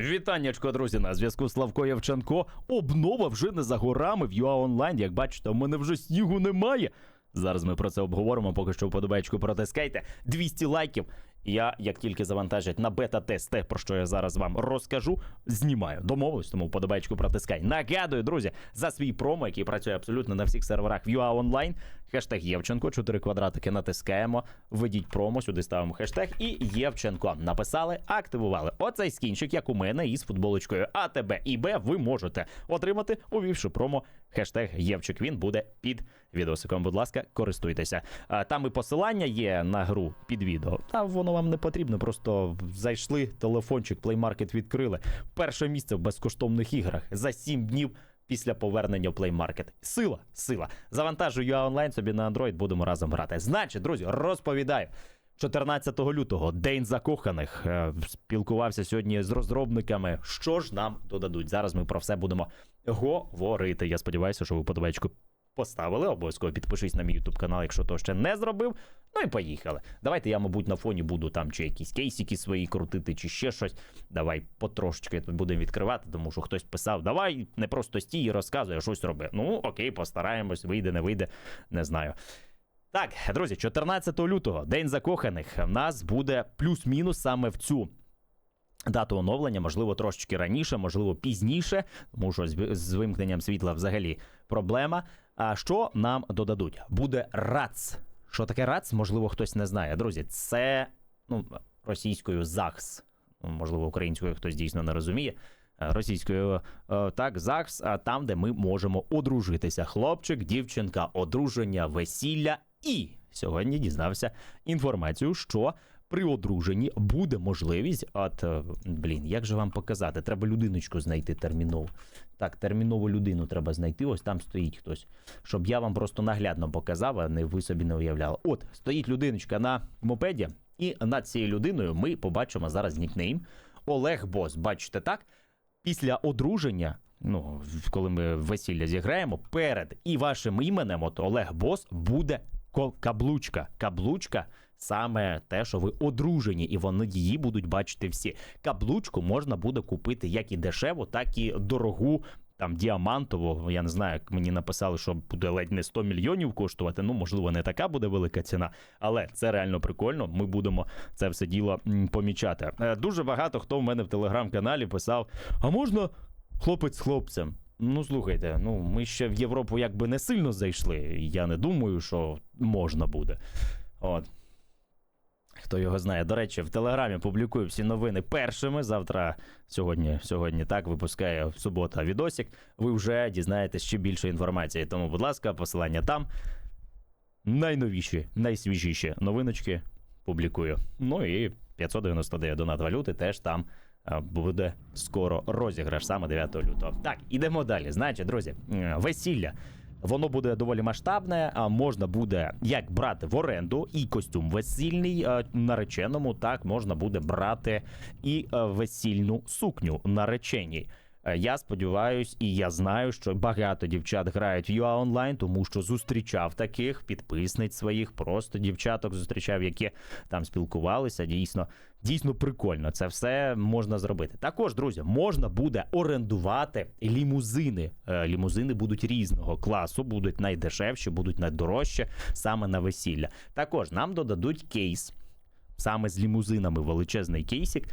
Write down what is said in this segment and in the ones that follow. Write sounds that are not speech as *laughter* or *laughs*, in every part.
Вітаннячко, друзі, на зв'язку Славко Євченко. Обнова вже не за горами в UA Online. Як бачите, у мене вже снігу немає. Зараз ми про це обговоримо. Поки що вподобайку протискайте. 200 лайків. Я, як тільки завантажать на бета-тест, те, про що я зараз вам розкажу, знімаю. Домовились, тому вподобайку протискай. Нагадую, друзі, за свій промо, який працює абсолютно на всіх серверах в UA Online. Хештег Євченко, 4 квадратики натискаємо. Введіть промо, сюди ставимо хештег і Євченко. Написали, активували. Оцей скінчик, як у мене, із футболочкою АТБ і Б, ви можете отримати, увівши промо хештег Євчик. Він буде під відосиком. Будь ласка, користуйтеся. Там і посилання є на гру під відео. Та воно вам не потрібно. Просто зайшли, телефончик, Market відкрили. Перше місце в безкоштовних іграх за 7 днів. Після повернення в Play Market. Сила, сила. Завантажую я онлайн собі на Android, будемо разом грати. Значить, друзі, розповідаю. 14 лютого, день закоханих. Е, Спілкувався сьогодні з розробниками. Що ж нам додадуть? Зараз ми про все будемо говорити. Я сподіваюся, що ви подобаєчку поставили. Обов'язково підпишись на мій YouTube канал, якщо то ще не зробив. Ну і поїхали. Давайте я, мабуть, на фоні буду там чи якісь кейсики свої крутити, чи ще щось. Давай потрошечки тут будемо відкривати, тому що хтось писав: давай не просто стій і розказуй, а щось роби. Ну окей, постараємось, вийде, не вийде, не знаю. Так, друзі, 14 лютого, день закоханих. В нас буде плюс-мінус саме в цю. Дату оновлення, можливо, трошечки раніше, можливо, пізніше, тому що з вимкненням світла взагалі проблема. А що нам додадуть? Буде РАЦ. Що таке РАЦ? Можливо, хтось не знає. Друзі, це ну, російською ЗАГС. Можливо, українською хтось дійсно не розуміє. Російською е, так, ЗАГС, а там, де ми можемо одружитися. Хлопчик, дівчинка, одруження, весілля. І сьогодні дізнався інформацію, що при одруженні буде можливість. От е, блін, як же вам показати? Треба людиночку знайти терміново. Так, термінову людину треба знайти. Ось там стоїть хтось, щоб я вам просто наглядно показав, а не ви собі не уявляли. От стоїть людиночка на мопеді, і над цією людиною ми побачимо зараз нікнейм Олег Бос. Бачите так? Після одруження. Ну, коли ми весілля зіграємо, перед і вашим іменем, от Олег Бос, буде каблучка. Каблучка саме те, що ви одружені, і вони її будуть бачити всі. Каблучку можна буде купити як і дешево, так і дорогу. Там діамантово, я не знаю, як мені написали, що буде ледь не 100 мільйонів коштувати. Ну, можливо, не така буде велика ціна, але це реально прикольно. Ми будемо це все діло помічати. Е, Дуже багато хто в мене в телеграм-каналі писав: а можна хлопець з хлопцем? Ну, слухайте, ну ми ще в Європу якби не сильно зайшли. Я не думаю, що можна буде. От. Хто його знає. До речі, в Телеграмі публікую всі новини першими. Завтра, сьогодні, сьогодні так, випускає в субота відосик. Ви вже дізнаєтесь ще більше інформації. Тому, будь ласка, посилання там. Найновіші, найсвіжіші новиночки публікую. Ну і 599 донат валюти теж там е, буде скоро розіграш саме 9 лютого. Так, ідемо далі. Значить, друзі, е, весілля. Воно буде доволі масштабне, а можна буде як брати в оренду і костюм весільний е, нареченому, так можна буде брати і е, весільну сукню нареченій. Е, Я сподіваюсь, і я знаю, що багато дівчат грають в UA Online, тому що зустрічав таких підписниць своїх, просто дівчаток зустрічав, які там спілкувалися. Дійсно, дійсно прикольно. Це все можна зробити. Також, друзі, можна буде орендувати лімузини. Е, Лімузини будуть різного класу, будуть найдешевші, будуть найдорожчі саме на весілля. Також нам додадуть кейс саме з лімузинами величезний кейсик.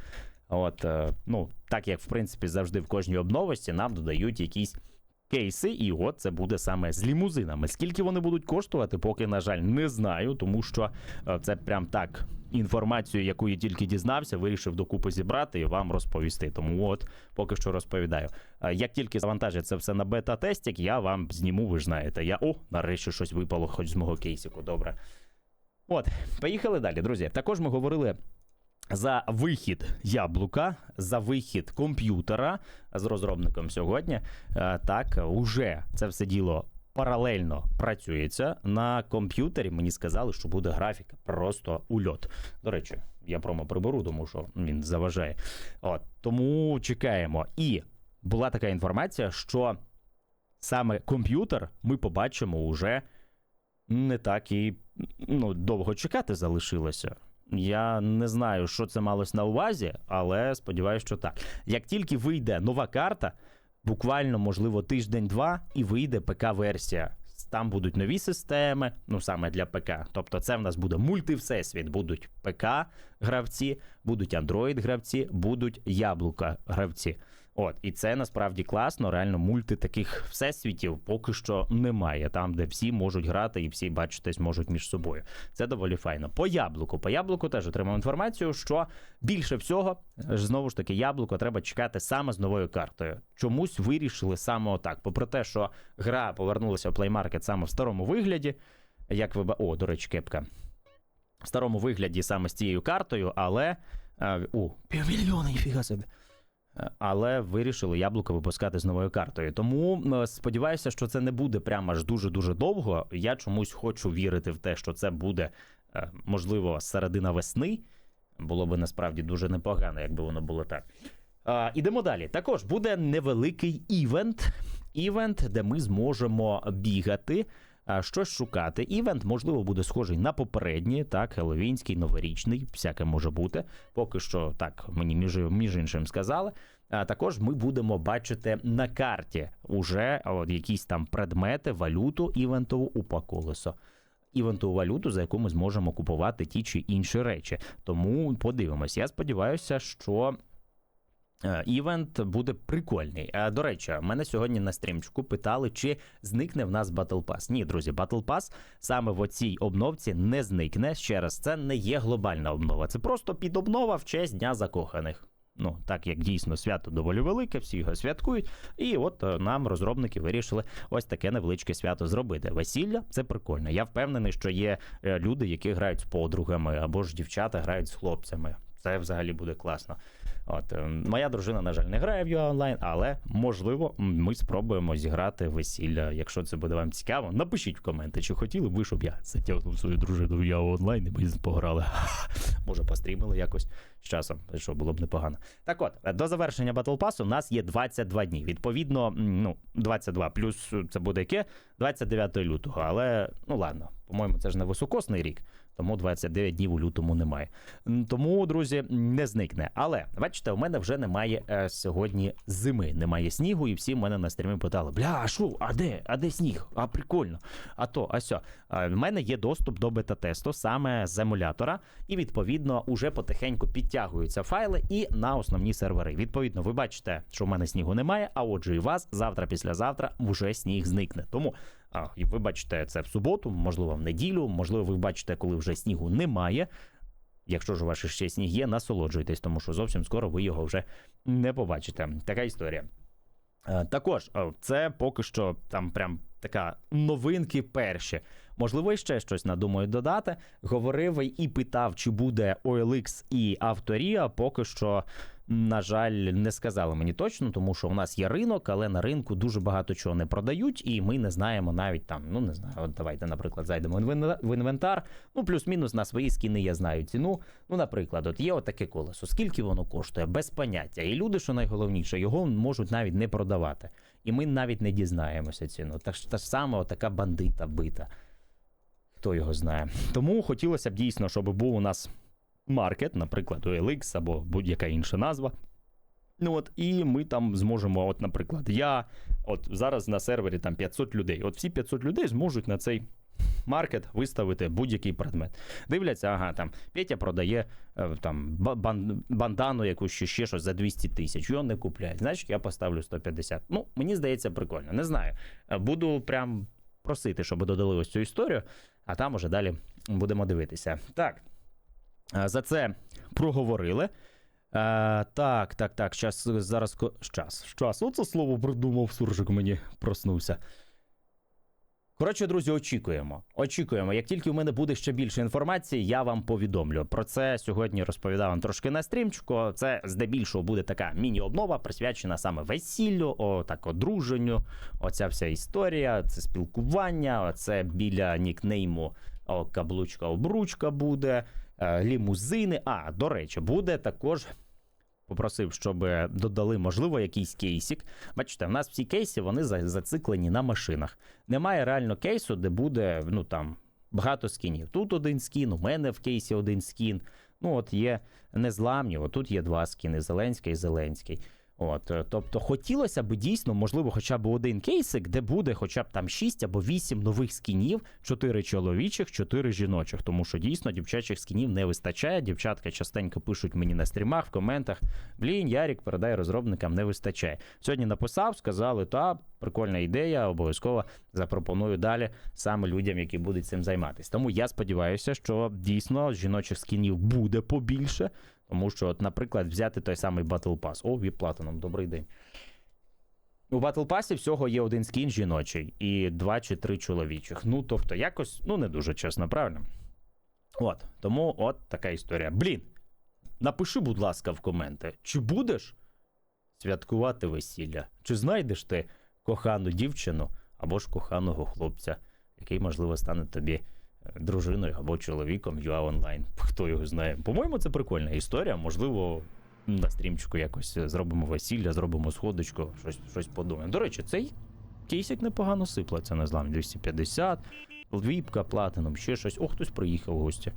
От, е, ну, так як в принципі завжди в кожній обновості нам додають якісь кейси, і от це буде саме з лімузинами. Скільки вони будуть коштувати, поки, на жаль, не знаю, тому що е, це прям так інформацію, яку я тільки дізнався, вирішив докупи зібрати і вам розповісти. Тому от поки що розповідаю. Е, Як тільки завантажать це все на бета-тестик, я вам зніму, ви ж знаєте. Я о, нарешті щось випало, хоч з мого кейсику. Добре. От, поїхали далі, друзі. Також ми говорили за вихід яблука, за вихід комп'ютера з розробником сьогодні. Е, Так, уже це все діло паралельно працюється на комп'ютері. Мені сказали, що буде графіка просто ульот. До речі, я промо приберу, тому що він заважає. От тому чекаємо. І була така інформація, що саме комп'ютер ми побачимо уже не так і ну, довго чекати залишилося. Я не знаю, що це малось на увазі, але сподіваюся, що так. Як тільки вийде нова карта, буквально, можливо, тиждень-два, і вийде ПК-версія. Там будуть нові системи, ну саме для ПК. Тобто, це в нас буде мультивсесвіт. Будуть ПК-гравці, будуть Android-гравці, будуть яблука гравці. От, і це насправді класно. Реально, мульти таких всесвітів поки що немає. Там, де всі можуть грати і всі бачитись можуть між собою. Це доволі файно. По яблуку. По яблуку теж отримав інформацію, що більше всього, ж знову ж таки, яблуко треба чекати саме з новою картою. Чомусь вирішили саме отак. Попри те, що гра повернулася в Market саме в старому вигляді. Як ви О, до речі, кепка. В старому вигляді саме з цією картою, але. е, О, півмільйона, ніфіга собі. Але вирішили яблуко випускати з новою картою. Тому сподіваюся, що це не буде прямо аж дуже дуже довго. Я чомусь хочу вірити в те, що це буде е, можливо середина весни. Було би насправді дуже непогано, якби воно було так. А, ідемо далі. Також буде невеликий івент. Івент, де ми зможемо бігати. Щось шукати. Івент, можливо, буде схожий на попередній, так, хеловінський, новорічний, всяке може бути. Поки що так мені між, між іншим сказали. А також ми будемо бачити на карті уже от, якісь там предмети, валюту івентову у колесо. Івентову валюту, за яку ми зможемо купувати ті чи інші речі. Тому подивимось. Я сподіваюся, що. Е, Івент буде прикольний. Е, До речі, мене сьогодні на стрімчику питали, чи зникне в нас Battle Pass. Ні, друзі, Battle Pass саме в оцій обновці не зникне. Ще раз, це не є глобальна обнова. Це просто підобнова в честь Дня закоханих. Ну, так як дійсно свято доволі велике, всі його святкують. І от е, нам розробники вирішили ось таке невеличке свято зробити. Весілля це прикольно. Я впевнений, що є люди, які грають з подругами, або ж дівчата грають з хлопцями. Це взагалі буде класно. От е, моя дружина, на жаль, не грає в UA онлайн, але можливо, ми спробуємо зіграти весілля. Якщо це буде вам цікаво, напишіть в коменти, чи хотіли б ви, щоб я затягнув свою дружину в UA онлайн і ми пограли. *laughs* Може, пострімили якось з часом, що було б непогано. Так от, е, до завершення Pass у нас є 22 дні. Відповідно, ну, 22 плюс е, це буде яке? 29 лютого. Але ну ладно, по-моєму, це ж не високосний рік, тому 29 днів у лютому немає. Тому, друзі, не зникне. Але бачите, у мене вже немає е, сьогодні зими, немає снігу, і всі в мене на стрімі питали: бля, а що, а де? А де сніг? А прикольно. А то, а сьо. Е, В мене є доступ до бета-тесту саме з емулятора, і відповідно уже потихеньку підтягуються файли і на основні сервери. Відповідно, ви бачите, що в мене снігу немає, а отже, і вас завтра, післязавтра вже сніг зникне. Тому а, і ви бачите це в суботу, можливо, в неділю, можливо, ви бачите, коли вже снігу немає. Якщо ж у вас ще сніг є, насолоджуйтесь, тому що зовсім скоро ви його вже не побачите. Така історія. Е, Також це поки що там прям така новинки перші. Можливо, ще щось надумаю додати. Говорив і питав, чи буде OLX і Авторія. Поки що, на жаль, не сказали мені точно, тому що у нас є ринок, але на ринку дуже багато чого не продають, і ми не знаємо навіть там. Ну не знаю. От давайте, наприклад, зайдемо в в інвентар. Ну, плюс-мінус на свої скіни я знаю ціну. Ну, наприклад, от є отаке колесо. Скільки воно коштує? Без поняття. І люди, що найголовніше, його можуть навіть не продавати. І ми навіть не дізнаємося ціну. Так ж та ж саме, отака бандита бита. Хто його знає. Тому хотілося б дійсно, щоб був у нас маркет, наприклад, OLX або будь-яка інша назва. Ну от, і ми там зможемо, от, наприклад, я от зараз на сервері там 500 людей. От всі 500 людей зможуть на цей маркет виставити будь-який предмет. Дивляться, ага, там Петя продає е, там бандану якусь чи ще щось за 200 тисяч. Його не купляють. Значить, я поставлю 150. Ну, мені здається, прикольно. Не знаю. Е, Буду прям просити, щоб додали ось цю історію, а там уже далі будемо дивитися. Так. За це проговорили. Е, так, так, так. Щас, зараз. Щас, щас. Оце слово придумав, суржик мені проснувся. Коротше, друзі, очікуємо. Очікуємо. Як тільки у мене буде ще більше інформації, я вам повідомлю. Про це сьогодні розповідав вам трошки на стрімчику. Це здебільшого буде така міні-обнова, присвячена саме весіллю, о, так, одруженню. Оця вся історія, це спілкування, оце біля нікнейму о, каблучка-обручка буде, лімузини. А, до речі, буде також. Попросив, щоб додали, можливо, якийсь кейсик. Бачите, в нас всі кейси вони зациклені на машинах. Немає реально кейсу, де буде ну там багато скінів. Тут один скін, у мене в кейсі один скін. Ну, от є незламні, отут є два скіни: Зеленський і Зеленський. От, е, тобто хотілося б дійсно, можливо, хоча б один кейсик, де буде хоча б там 6 або 8 нових скінів, 4 чоловічих, 4 жіночих. Тому що дійсно дівчачих скінів не вистачає. Дівчатка частенько пишуть мені на стрімах, в коментах. Блін, Ярік, передай розробникам, не вистачає. Сьогодні написав, сказали, та прикольна ідея, обов'язково запропоную далі саме людям, які будуть цим займатися. Тому я сподіваюся, що дійсно жіночих скінів буде побільше. Тому що, от, наприклад, взяти той самий Battle Pass. О, від Platinum, добрий день. У Battle Pass всього є один скін жіночий і два чи три чоловічих. Ну, тобто, якось, ну, не дуже чесно, правильно? От, тому от така історія. Блін, напиши, будь ласка, в коменти, чи будеш святкувати весілля? Чи знайдеш ти кохану дівчину або ж коханого хлопця, який, можливо, стане тобі дружиною або чоловіком UA Online. Хто його знає? По-моєму, це прикольна історія. Можливо, на стрімчику якось зробимо весілля, зробимо сходочку, щось, щось подумаємо. До речі, цей кейсик непогано сиплеться на зламі 250, віпка, платином, ще щось. О, хтось приїхав в гості.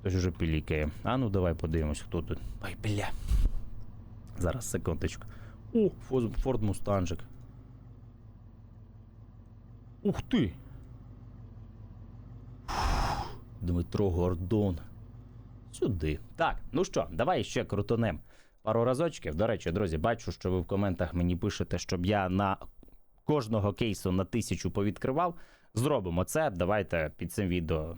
Хтось уже пілікає. А ну давай подивимось, хто тут. Ой, бля. Зараз, секундочку. О, Форд Мустанжик. Ух ти! Дмитро Гордон. Сюди. Так, ну що, давай ще крутонем пару разочків. До речі, друзі, бачу, що ви в коментах мені пишете, щоб я на кожного кейсу на тисячу повідкривав. Зробимо це. Давайте під цим відео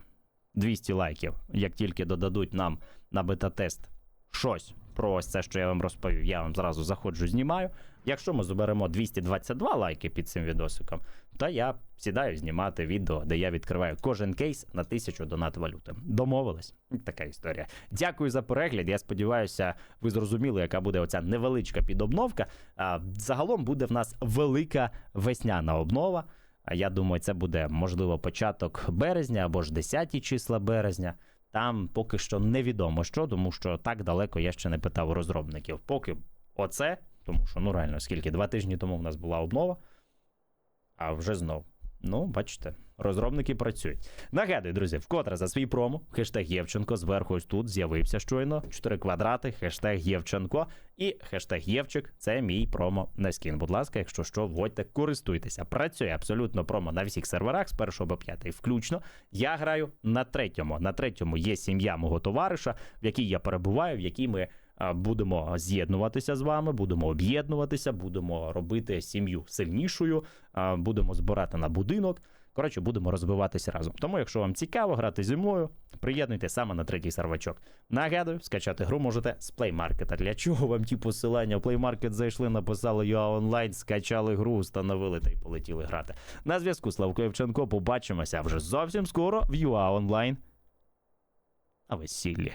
200 лайків. Як тільки додадуть нам на бета-тест щось про ось це, що я вам розповів, я вам зразу заходжу, знімаю. Якщо ми зберемо 222 лайки під цим відосиком, то я сідаю знімати відео, де я відкриваю кожен кейс на тисячу донат валюти. Домовились? Така історія. Дякую за перегляд. Я сподіваюся, ви зрозуміли, яка буде оця невеличка підобновка. А, загалом буде в нас велика весняна обнова. А я думаю, це буде можливо початок березня або ж 10 числа березня. Там поки що невідомо що, тому що так далеко я ще не питав розробників. Поки оце, тому що ну реально, скільки два тижні тому в нас була обнова, а вже знов. Ну, бачите, розробники працюють. Нагадую, друзі, вкотре за свій промо. Хештег Євченко зверху ось тут з'явився щойно. 4 квадрати, хештег Євченко і хештег Євчик це мій промо на скін. Будь ласка, якщо що, вводьте, користуйтеся. Працює абсолютно промо на всіх серверах з 1 по 5 включно. Я граю на третьому. На третьому є сім'я мого товариша, в якій я перебуваю, в якій ми. Будемо з'єднуватися з вами, будемо об'єднуватися, будемо робити сім'ю сильнішою, будемо збирати на будинок. Коротше, будемо розвиватися разом. Тому, якщо вам цікаво грати зі мною, приєднуйте саме на третій сервачок. Нагадую, скачати гру можете з Play Market. Для чого вам ті посилання? В Play Market зайшли, написали UA Online, скачали гру, встановили та й полетіли грати. На зв'язку Славко Євченко. Побачимося вже зовсім скоро в UA Online. А весіллі.